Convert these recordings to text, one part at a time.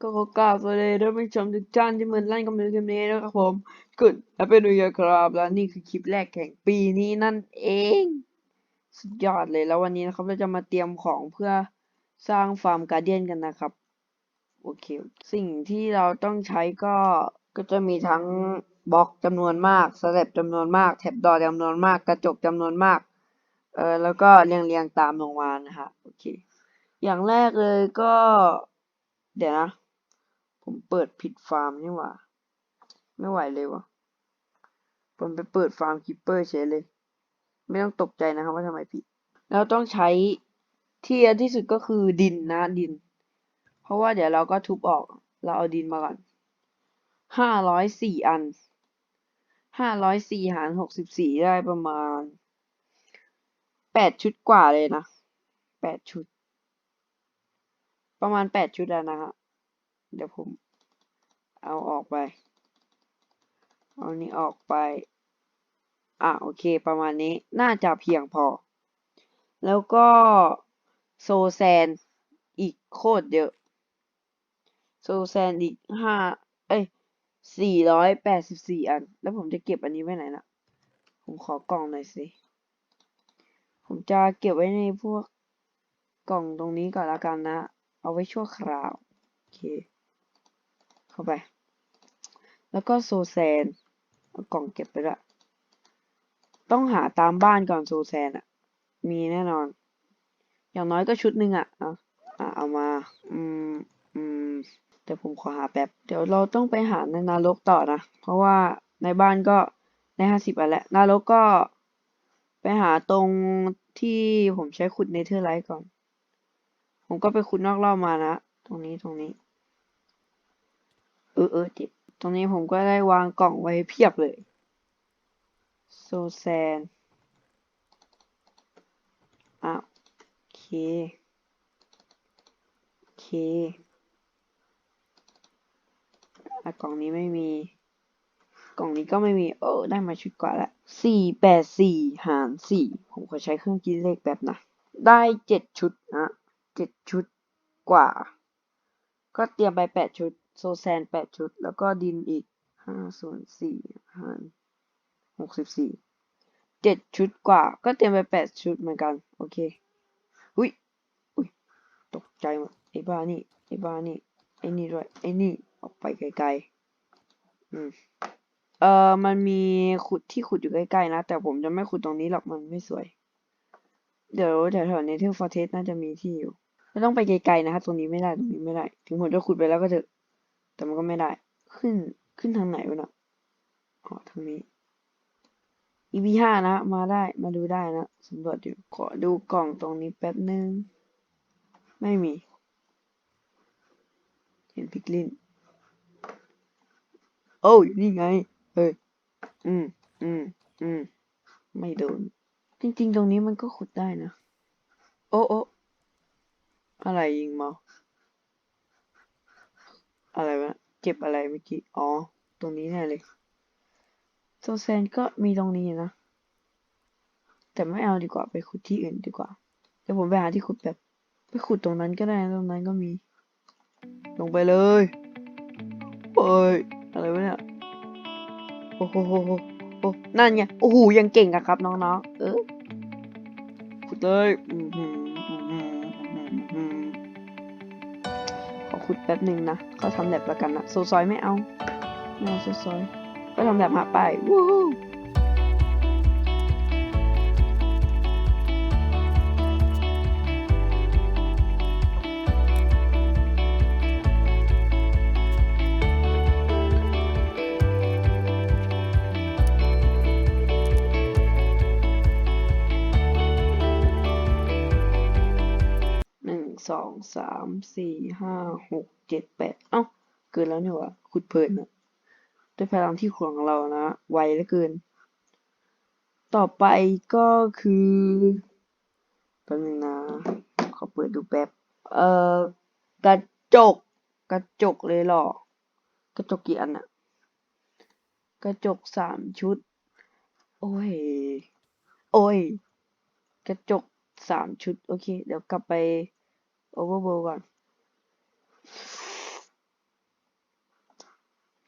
ก็ขอกราบสวัสดีท่านผู้ชมทุกท่านที่มาเล่นกับมือคลิปนี้นะครับผมกดและเป็นดูยาครับและนี่คือคลิปแรกแห่งปีนี้นั่นเอง สุดยอดเลยแล้ววันนี้นะครับเราจะมาเตรียมของเพื่อสร้างฟาร์มการเดียนกันนะครับโอเคสิ่งที่เราต้องใช้ก็ก็จะมีทั้งบล็อกจำนวนมากสแลบจำนวนมากแท็บดอจำนวนมากกระจกจำนวนมากเออแล้วก็เรียงเรียงๆตามลงมานะฮะโอเคอย่างแรกเลยก็ เดี๋ยวนะ ผมเปิดผิดฟาร์มนี่หว่า ไม่ไหวเลยวะผมไปเปิดฟาร์มคิปเปอร์เฉยเลย ไม่ต้องตกใจนะครับว่าทำไมผิด แล้วต้องใช้ที่ที่สุดก็คือดินนะดิน เพราะว่าเดี๋ยวเราก็ทุบออก เราเอาดินมาก่อนห้าร้อยสี่อันห้าร้อยสี่หารหกสิบสี่ได้ประมาณแปดชุดกว่าเลยนะแปดชุด ประมาณแปดชุดแล้วนะฮะเดี๋ยวผม เอาออกไป เอานี้ออกไป อะโอเคประมาณนี้น่าจะเพียงพอ แล้วก็โซแซนอีกโคตรเยอะ โซแซนอีกห้าเอ้ยสี่ร้อยแปดสิบสี่อัน แล้วผมจะเก็บอันนี้ไว้ไหนนะผมขอกล่องหน่อยสิ ผมจะเก็บไว้ในพวกกล่องตรงนี้ก่อนละกันนะ เอาไว้ชั่วคราว โอเค เข้าไป แล้วก็โซแซนเอากล่องเก็บไปละต้องหาตามบ้านก่อนโซแซนอะมีแน่นอน อย่างน้อยก็ชุดหนึ่งอะเอาอะเอามา อืมอืมเดี๋ยวผมขอหาแป๊บ เดี๋ยวเราต้องไปหาในนรกต่อนะ เพราะว่าในบ้านก็ได้ห้าสิบอันแล้วนรกก็ไปหาตรงที่ผมใช้ขุดเนเธอร์ไลท์ก่อน ผมก็ไปขุดนอกรอบมานะ ตรงนี้ตรงนี้ เออเออเจ็บ ตรงนี้ผมก็ได้วางกล่องไว้เพียบเลย โซแซนอ้าวโอเคโอเคอ่กล่องนี้ไม่มี กล่องนี้ก็ไม่มี เออ ได้มาชุดกว่าละสี่แปดสี่หารสี่ผมขอใช้เครื่องคิดเลขแป๊บนะ ได้เจ็ดชุดนะเจ็ดชุดกว่า ก็เตรียมไปแปดชุด โซแซนแปดชุด แล้วก็ดินอีกห้าส่วนสี่หารหกสิบสี่เจ็ดชุดกว่า ก็เตรียมไปแปดชุดเหมือนกัน โอเค อุ้ยอุ้ยตกใจหมดไอ้บ้านี่ไอ้บ้านี่ไอ้นี่ด้วยไอ้นี่ออกไปไกลๆอืมเอ่อมันมีขุดที่ขุดอยู่ใกล้ๆนะ แต่ผมจะไม่ขุดตรงนี้หรอกมันไม่สวย เดี๋ยวแถวๆเนเธอร์ฟอร์เทสน่าจะมีที่อยู่ ไม่ต้องไปไกลๆนะครับตรงนี้ไม่ได้ตรงนี้ไม่ได้ ถึงผมจะขุดไปแล้วก็เถอะ แต่มันก็ไม่ได้ ขึ้น ขึ้นทางไหนวะเนาะอ๋อทางนี้ EP ห้านะ มาได้ มาดูได้นะสำรวจอยู่ ขอดูกล่องตรงนี้แป๊บนึง ไม่มี เห็นพิกลิน โอ้ยนี่ไง เฮ้ย อืม อืม อืม ไม่โดน จริง ๆ ตรงนี้มันก็ขุดได้นะ โอ้โอ้อะไรยิงมา อะไรวะเจ็บอะไรเมื่อกี้ อ๋อ ตรงนี้แน่เลยโซแซนก็มีตรงนี้นะ แต่ไม่เอาดีกว่าไปขุดที่อื่นดีกว่า เดี๋ยวผมไปหาที่ขุดแบบ ไปขุดตรงนั้นก็ได้ ตรงนั้นก็มี ลงไปเลยเอ้ย อะไรวะเนี่ย โอ้โหโอ้นั่นไง โอ้โห ยังเก่งอะครับน้องๆ เออขุดเลย อือ ขอขุดแป๊บหนึ่งนะเขาทำแบบละกันนะโซซอยไม่เอาไม่เอาโซซอย ก็ทำแบบหาไป วู้ สองสามสี่ห้าหกเจ็ดแปดเอ้า เกินแล้วเนี่ยวะขุดเพลินอะด้วยพลังที่ขวของเรานะ ไวเหลือเกิน ต่อไปก็คือแป๊บนึงนะ ขอเปิดดูแป๊บ เอ่อ กระจก กระจกเลยหรอ กระจกกี่อันอะกระจกสามชุด โอ้ย โอ้ย กระจกสามชุด โอเค เดี๋ยวกลับไป overworld ก่อน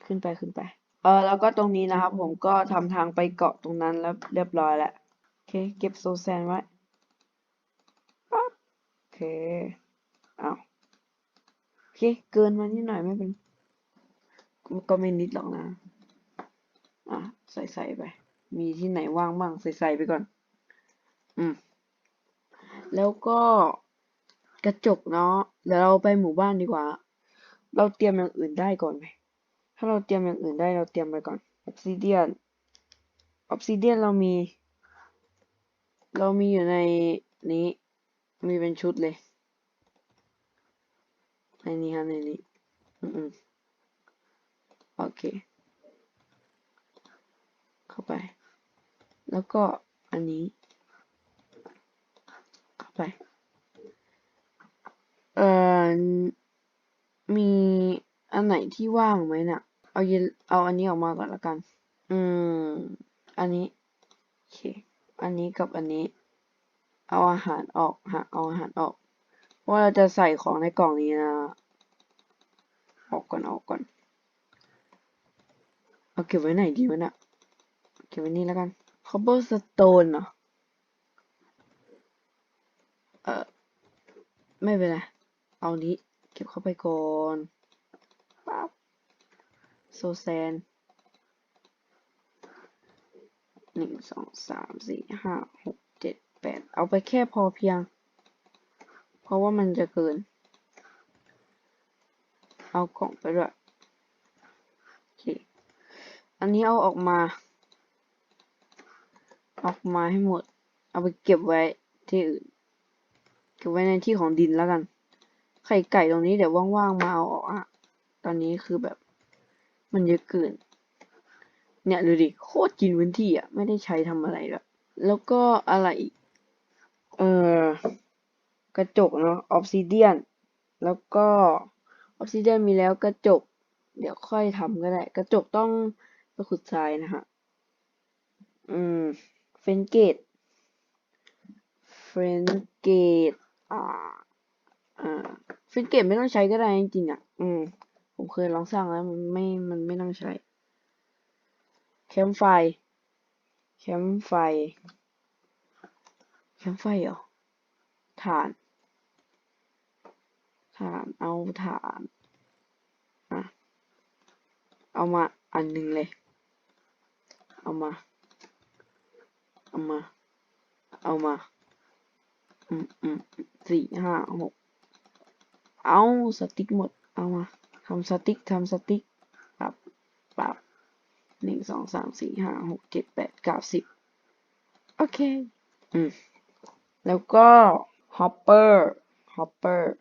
ขึ้นไปขึ้นไป เออแล้วก็ตรงนี้นะครับ ผมก็ทำทางไปเกาะตรงนั้นแล้วเรียบร้อยแล้วโอเค เก็บโซแซนไว้ปั๊บโอเคเอาโอเค เกินมานิดหน่อยไม่เป็น ก็ไม่นิดหรอกนะ อะ ใส่ใส่ไป มีที่ไหนว่างบ้างใส่ใส่ไปก่อน อืม แล้วก็ กระจกเนาะเดี๋ยวเราไปหมู่บ้านดีกว่า เราเตรียมอย่างอื่นได้ก่อนไหมถ้าเราเตรียมอย่างอื่นได้เราเตรียมไปก่อนออ s ซิเดียนออ s ซิเดียนเรามี เรามีอยู่ในนี้ มีเป็นชุดเลยในนี้ครับในนี้อืมอืมโอเค เข้าไป แล้วก็อันนี้ เข้าไป เอ่อ มีอันไหนที่ว่างไหมนะ่ะ เอาเยนเอาอันนี้ออกมาก่อนละกัน อืม อันนี้ โอเค อันนี้กับอันนี้ เอาอาหารออกฮะเอาอาหารออกเพราะว่าเราจะใส่ของในกล่องนี้นะ ออกก่อนออกก่อน เอาเก็บไว้ไหนดีวะเนี่ยเก็บไว้นี่แล้วกัน cobblestone เนาะเออไม่เป็นไร เอานี้ เก็บเข้าไปก่อนปั๊บโซแซนหนึ่งสองสามสี่ห้าหกเจ็ดแปดเอาไปแค่พอเพียง เพราะว่ามันจะเกิน เอากล่องไปด้วยโอเคอันนี้เอาออกมา ออกมาให้หมด เอาไปเก็บไว้ที่อื่น เก็บไว้ในที่ของดินแล้วกัน ไข่ไก่ตรงนี้เดี๋ยวว่างๆมาเอาออกอะตอนนี้คือแบบ มันเยอะเกิน เนี่ยดูดิโคตรกินพื้นที่อะไม่ได้ใช้ทำอะไรแบบแล้วก็อะไรอีก เออกระจกเนาะออ s ซิเดียน แล้วก็ออ s ซิเดียนมีแล้วกระจก เดี๋ยวค่อยทำก็ได้ กระจกต้องไปขุดทรายนะฮะ อืม เฟนเกต เฟนเกต อ่า อ่า ฟินเกตไม่ต้องใช้ก็ได้จริงๆอะ อืม ผมเคยลองสร้างแล้วมันไม่ มันไม่ต้องใช้ แคมไฟ แคมไฟ แคมไฟเหรอถ่านถ่าน เอาถ่านอะเอามาอันหนึ่งเลย เอามา เอามา เอามา อืมอืมสี่ห้าหก เอาสติ๊กหมด เอามาทำสติ๊กทำสติ๊กปรับปรับหนึ่งสองสามสี่ห้าหกเจ็ดแปดเก้าสิบโอเค อืม แล้วก็ฮอปเปอร์ฮอปเปอร์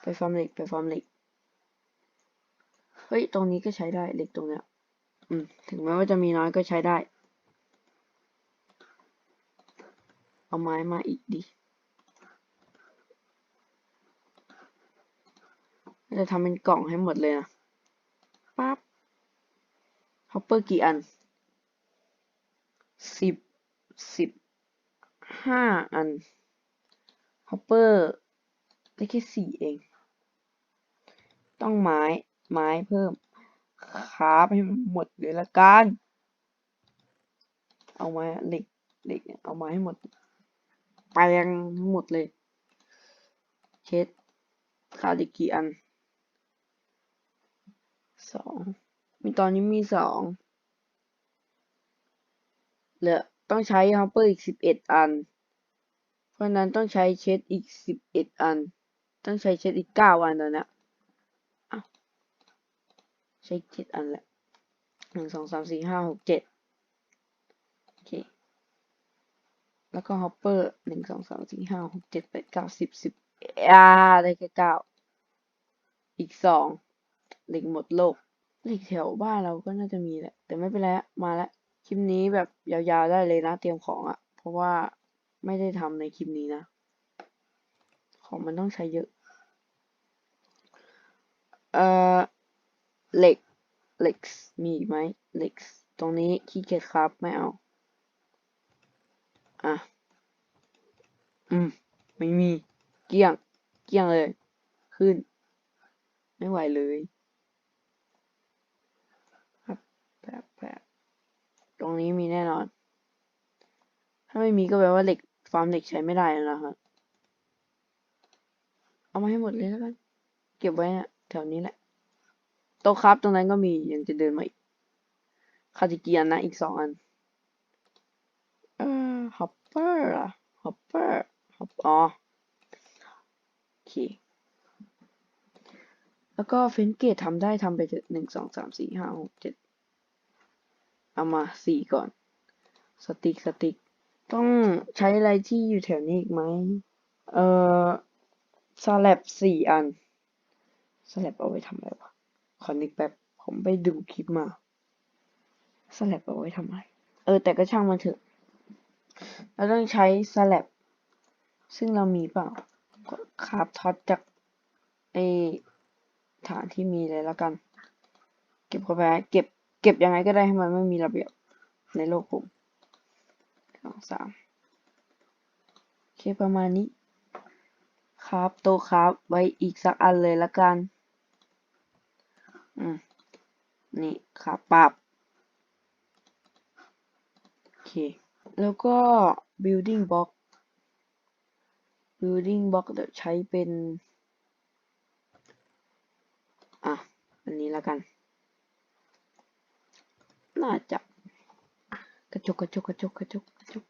ไปฟาร์มเหล็กไปฟาร์มเหล็ก เฮ้ย ตรงนี้ก็ใช้ได้เหล็กตรงเนี้ย อืม ถึงแม้ว่าจะมีน้อยก็ใช้ได้ เอาไม้มาอีกดิ จะทำเป็นกล่องให้หมดเลยนะปั๊บฮอปเปอร์กี่อันสิบสิบห้าอันฮอปเปอร์ได้แค่สี่เอง ต้องไม้ไม้เพิ่มคาฟให้มันหมดเลยละกัน เอาไม้เหล็กเหล็กเอาไม้ให้หมดแปลงทั้งหมดเลย เช็ดขาดอีกกี่อัน สองมีตอนนี้มีสองเหลือต้องใช้ฮอปเปอร์อีกสิบเอ็ดอัน เพราะนั้นต้องใช้เช็ดอีกสิบเอ็ดอัน ต้องใช้เช็ดอีกเก้าอันตอนนี้ใช้เจ็ดอันแหละหนึ่งสองสามสี่ห้าหกเจ็ดโอเค แล้วก็ฮอปเปอร์หนึ่งสองสามสี่ห้าหกเจ็ดแปดเก้าสิบสิบอ่าได้แค่เก้าอีกสอง เหล็กหมดโลกเหล็กแถวบ้านเราก็น่าจะมีแหละ แต่ไม่เป็นไรมาแล้วคลิปนี้แบบยาวๆได้เลยนะเตรียมของอะเพราะว่าไม่ได้ทำในคลิปนี้นะ ของมันต้องใช้เยอะ เอ่อเหล็กเหล็กมีไหมเหล็กตรงนี้ขี้เกียจครับไม่เอา อะ อืม ไม่มี เกี้ยง เกี้ยงเลย ขึ้น ไม่ไหวเลย บแผบตรงนี้มีแน่นอน ถ้าไม่มีก็แปลว่าเหล็กฟาร์มเหล็กใช้ไม่ได้แล้วนะครับเอามาให้หมดเลยแล้วกัน เก็บไว้นะแถวนี้แหละโต๊ะครับตรงนั้นก็มียังจะเดินมาอีกคาติเกียนนะอีกสองอัน เออฮอปเปอร์อะฮอปเปอร์ฮอปอ๋อโอเคแล้วก็เฟนเกตทำได้ทำไปหนึ่งสองสามสี่ห้าหกเจ็ด เอามาสี่ก่อน สติกสติก ต้องใช้อะไรที่อยู่แถวนี้อีกไหม เอ่อสแลบสี่อันสแลบเอาไว้ทำอะไรวะ ขอนึกแป๊บ ผมไปดูคลิปมาสแลบเอาไว้ทำอะไร เออ แต่ก็ช่างมันเถอะ เราต้องใช้สแลบซึ่งเรามีเปล่าก็คาบท็อตจากไอฐานที่มีเลยแล้วกัน เก็บเข้าไปเก็บ เก็บยังไงก็ได้ให้มันไม่มีระเบียบในโลกผมสองสามโอเคประมาณนี้ ครับโตครับไว้อีกสักอันเลยละกัน อืม นี่ครับปรับโอเค แล้วก็ building block building block เดี๋ยวใช้เป็น อะ อันนี้ละกัน น่าจะกระจกกระจกกระจกกระจกกระจก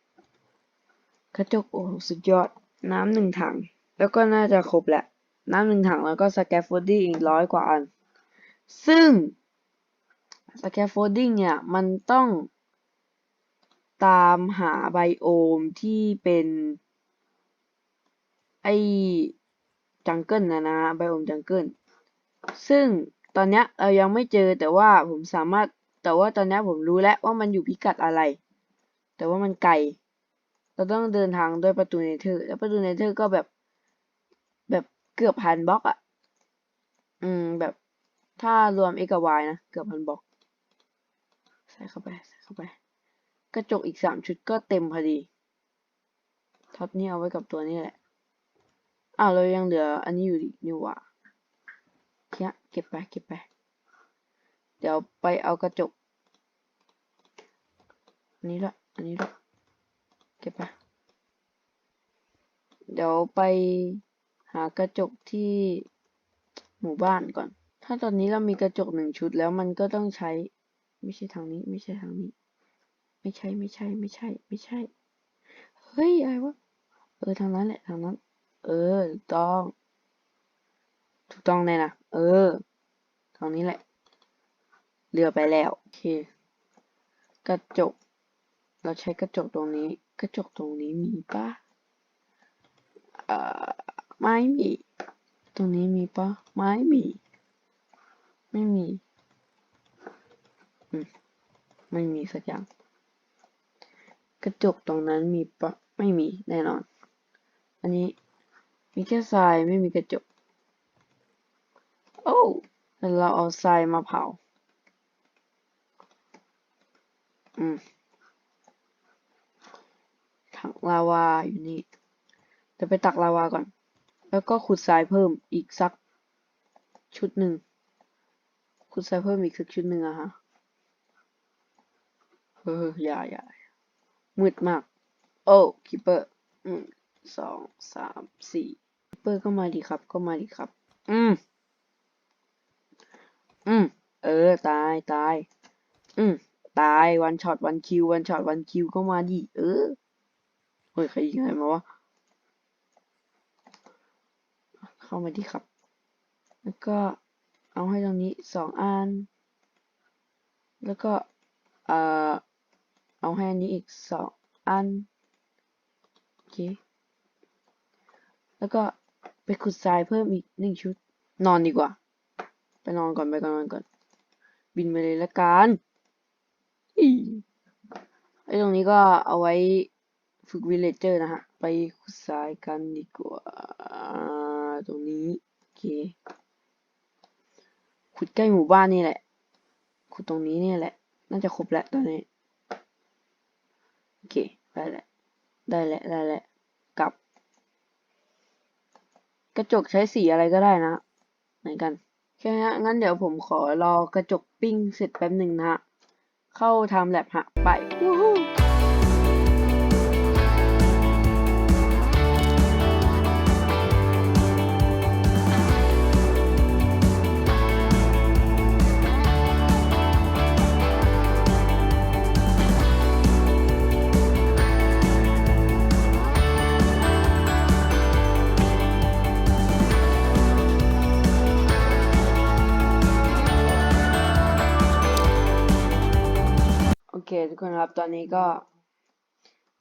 กระจกโอ้โหสุดยอด น้ำหนึ่งถัง แล้วก็น่าจะครบแหละ น้ำหนึ่งถังแล้วก็สแกฟโฟดดิ้งอีกร้อยกว่าอัน ซึ่งสแกฟโฟดดิ้งเนี่ยมันต้องตามหาไบโอมที่เป็นไอจังเกิลนะนะไบโอมจังเกิลซึ่งตอนนี้เรายังไม่เจอแต่ว่าผมสามารถ แต่ว่าตอนนี้ผมรู้แล้วว่ามันอยู่พิกัดอะไร แต่ว่ามันไกล เราต้องเดินทางด้วยประตูเนเธอร์ แล้วประตูเนเธอร์ก็แบบ แบบเกือบพันบล็อกอะ่ะอืม แบบถ้ารวม x กับ y นะ เกือบพันบล็อก ใส่เข้าไป ใส่เข้าไป กระจกอีกสามชุดก็เต็มพอดี ท็อตนี่เอาไว้กับตัวนี้แหละ อ้าว เรายังเหลืออันนี้อยู่ดินี่หว่าเนี้ยเก็บไป เก็บไป ดี๋ยวไปเอากระจกอันนี้ละอันนี้ละเก็บไปเดี๋ยวไปหากระจกที่หมู่บ้านก่อน ถ้าตอนนี้เรามีกระจกหนึ่งชุดแล้วมันก็ต้องใช้ ไม่ใช่ทางนี้ ไม่ใช่ทางนี้ ไม่ใช่ไม่ใช่ไม่ใช่ ไม่ใช่ เฮ้ยอะไรวะ เออทางนั้นแหละทางนั้น เออถูกต้อง ถูกต้องเลยนะ เออทางนี้แหละ เรือไปแล้วโอเค กระจก เราใช้กระจกตรงนี้ กระจกตรงนี้มีปะเอ่อไม่มี ตรงนี้มีปะไม่มี ไม่มีอืมไม่มีสักอย่าง กระจกตรงนั้นมีปะไม่มีแน่นอน อันนี้มีแค่ทรายไม่มีกระจก โอ้แล้วเราเอาทรายมาเผา อืมถังลาวาอยู่นี่เดี๋ยวไปตักลาวาก่อน แล้วก็ขุดทรายเพิ่มอีกสักชุดหนึ่งขุดทรายเพิ่มอีกสักชุดหนึ่งอะฮะเอออย่าอย่ามืดมาก โอ้คิปเปอร์อืมสองสามสี่คิปเปอร์ก็มาดีครับ ก็มาดีครับ อืม อืม เออ ตาย ตาย อืม ตายวันช็อตวันคิววันช็อตวันคิวก็มาดิเออเฮ้ยใครยิงอะไรมาวะเข้ามาดิครับ แล้วก็เอาให้ตรงนี้สองอัน แล้วก็เอ่อเอาให้อันนี้อีกสองอันโอเคแล้วก็ไปขุดทรายเพิ่มอีกหนึ่งชุด นอนดีกว่า ไปนอนก่อนไปก่อนนอนก่อน บินไปเลยละกัน ไอ้ตรงนี้ก็เอาไว้ฝึกวิลเลจเจอร์นะฮะ ไปขุดทรายกันดีกว่า ตรงนี้ โอเค ขุดใกล้หมู่บ้านนี่แหละ ขุดตรงนี้นี่แหละ น่าจะครบแล้วตอนนี้ โอเค ได้แหละได้แหละได้แหละกลับ กระจกใช้สีอะไรก็ได้นะเหนกัน แค่นี้งั้นเดี๋ยวผมขอรอกระจกปิ้งเสร็จแป๊บหนึ่งนะฮะ เข้าทำแลบหักไป ทุกคนครับ ตอนนี้ก็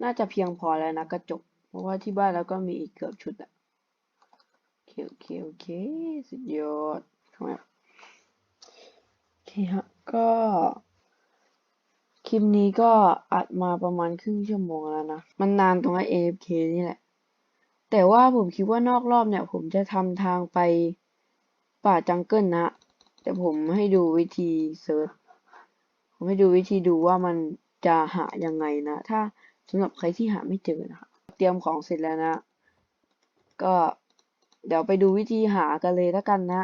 น่าจะเพียงพอแล้วนะกระจก เพราะว่าที่บ้านแล้วก็มีอีกเกือบชุดอะโอเคโอเคโอเคสุดยอดครับโอเคฮะก็คลิปนี้ก็อัดมาประมาณครึ่งชั่วโมงแล้วนะ มันนานตรงไอ้ AFK นี่แหละ แต่ว่าผมคิดว่านอกรอบเนี่ย ผมจะทำทางไปป่าจังเกิลนะ แต่ผมให้ดูวิธีเซิร์ช ผมให้ดูวิธีดูว่ามันจะหายังไงนะ ถ้าสำหรับใครที่หาไม่เจอนะครับเตรียมของเสร็จแล้วนะ ก็เดี๋ยวไปดูวิธีหากันเลยแล้วกันนะ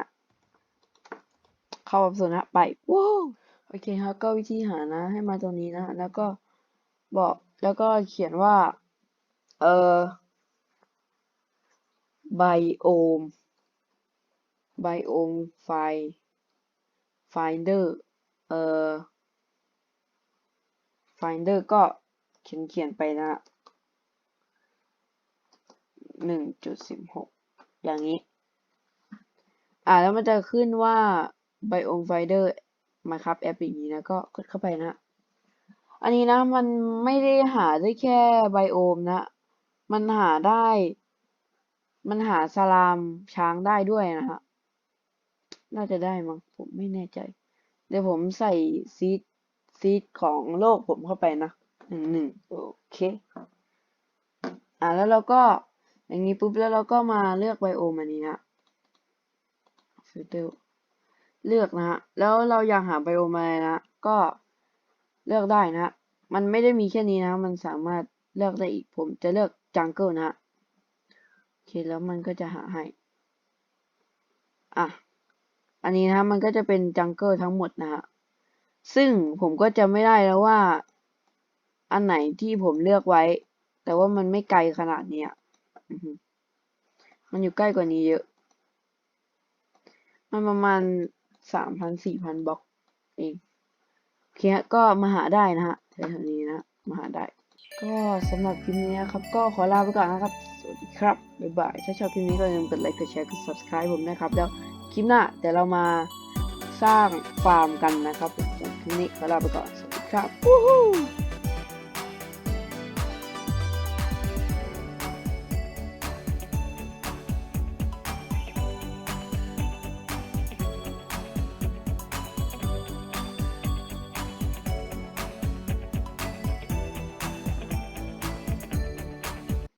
เข้าแบบส่วนนะไปว้าวโอเคครับก็วิธีหานะ ให้มาตรงนี้นะ แล้วก็บอกแล้วก็เขียนว่า เออไบโอมไบโอมไฟ finder เอ่อ finder ก็เขียนเขียนไปนะหนึ่งจุดสิบหกอย่างนี้ อ่าแล้วมันจะขึ้นว่า biome finder มาครับแอปอย่างนี้นะ ก็กดเข้าไปนะ อันนี้นะมันไม่ได้หาได้แค่ไบโอมนะ มันหาได้ มันหาสลามช้างได้ด้วยนะฮะ น่าจะได้มั้งผมไม่แน่ใจ เดี๋ยวผมใส่ซีด ซีดของโลกผมเข้าไปนะหนึ่งหนึ่งโอเค อ่าแล้วเราก็อย่างนี้ปุ๊บแล้วเราก็มาเลือกไบโอมอันนี้นะฟิลเตอร์เลือกนะฮะแล้วเราอยากหาไบโอมอะไรนะ ก็เลือกได้นะ มันไม่ได้มีแค่นี้นะ มันสามารถเลือกได้อีกผมจะเลือกจังเกิลนะฮะโอเคแล้วมันก็จะหาให้ อะ อันนี้นะมันก็จะเป็นจังเกิลทั้งหมดนะฮะ ซึ่งผมก็จะไม่ได้แล้วว่า อันไหนที่ผมเลือกไว้ แต่ว่ามันไม่ไกลขนาดนี้มันอยู่ใกล้กว่านี้เยอะ มันประมาณสามพันสี่พันบล็อกเองโอเคก็มาหาได้นะฮะแถวๆนี้นะมาหาได้ ก็สำหรับคลิปนี้นะครับ ก็ขอลาไปก่อนนะครับ สวัสดีครับ บ๊ายบาย ถ้าชอบคลิปนี้ก็อย่าลืมกดไลค์ กดแชร์ กด subscribe ผมนะครับ แล้วคลิปหน้าเดี๋ยวเรามาสร้างฟาร์มกันนะครับ ผมสำ